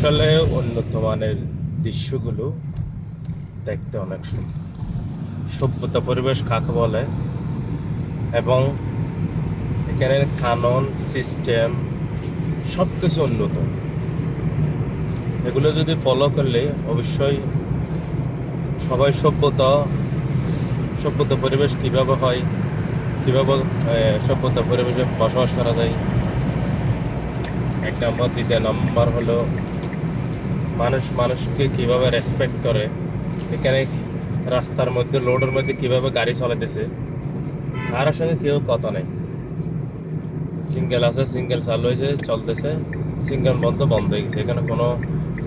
শীতকালে উন্নত মানের দৃশ্যগুলো দেখতে অনেক সুন্দর। সভ্যতা পরিবেশ কাকে বলে? এবং এখানে কানন, সিস্টেম সব কিছু উন্নত। এগুলো যদি ফলো করলে অবশ্যই সবাই সভ্যতা সভ্যতা পরিবেশ কীভাবে হয়, কীভাবে সভ্যতা পরিবেশে বসবাস করা যায়। এক নম্বর, দ্বিতীয় নম্বর হলো মানুষ, মানুষকে কীভাবে রেসপেক্ট করে? এখানে রাস্তার মধ্যে রোডের মধ্যে কীভাবে গাড়ি চালাতেছে? কারোর সঙ্গে কেউ কথা নেই। সিঙ্গেল আছে সিঙ্গেল চালু হয়েছে, চলতেছে। সিঙ্গেল বন্ধ বন্ধ হয়ে গেছে। এখানে কোনো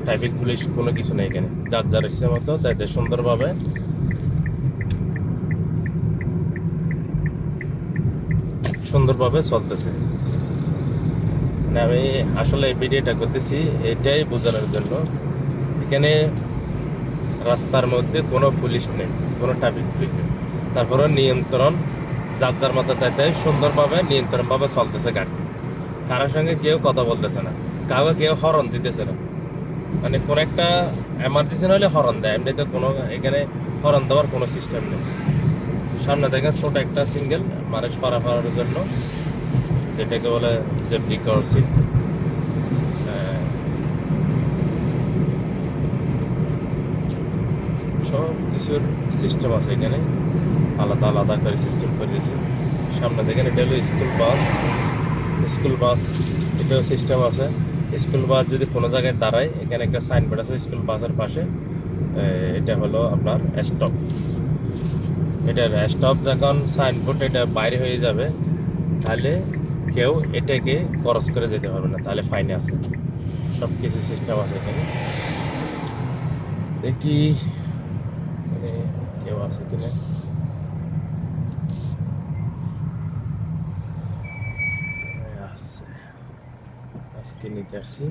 ট্রাফিক পুলিশ কোনো কিছু নেই এখানে। যার যার ইচ্ছে মতো তাদের সুন্দরভাবে। সুন্দরভাবে চলতেছে। মানে আমি আসলে এই ভিডিওটা করতেছি, এটাই বোঝানোর জন্য। এখানে রাস্তার মধ্যে কোনো পুলিশ নেই, কোনো ট্রাফিক পুলিশ নেই। তারপরে নিয়ন্ত্রণ, যার যার মতো তাই সুন্দরভাবে নিয়ন্ত্রণভাবে চলতেছে গাড়ি। কারোর সঙ্গে কেউ কথা বলতেছে না, কাউকে কেউ হরন দিতেছে না। মানে কোনো একটা এমার্জেন্সি হলে হরন দেয়, এমনিতে কোনো এখানে হরন দেওয়ার কোনো সিস্টেম নেই। সামনে থেকে ছোট একটা সিঙ্গেল মানুষ পারাপারের জন্য, যেটাকে বলে জেবলি ক্রসিং সব কিছুর সিস্টেম আছে এখানে। আলাদা আলাদা করে সিস্টেম করে দিয়েছে সামনে দেখেন, এটা হলো স্কুল বাস স্কুল বাস এটাও সিস্টেম আছে। স্কুল বাস যদি কোনো জায়গায় দাঁড়ায়, এখানে একটা সাইনবোর্ড আছে স্কুল বাসের পাশে। এটা হলো আপনার স্টপ এটার স্টপ যখন সাইনবোর্ড এটা বাইরে হয়ে যাবে, তাহলে কেউ এটাকে ক্রস করে যেতে পারবে না, তাহলে ফাইন আছে। সব কিছু সিস্টেম আছে এখানে। দেখি। কেউ আছে কিনা আছে। আজকে নিতে আসছি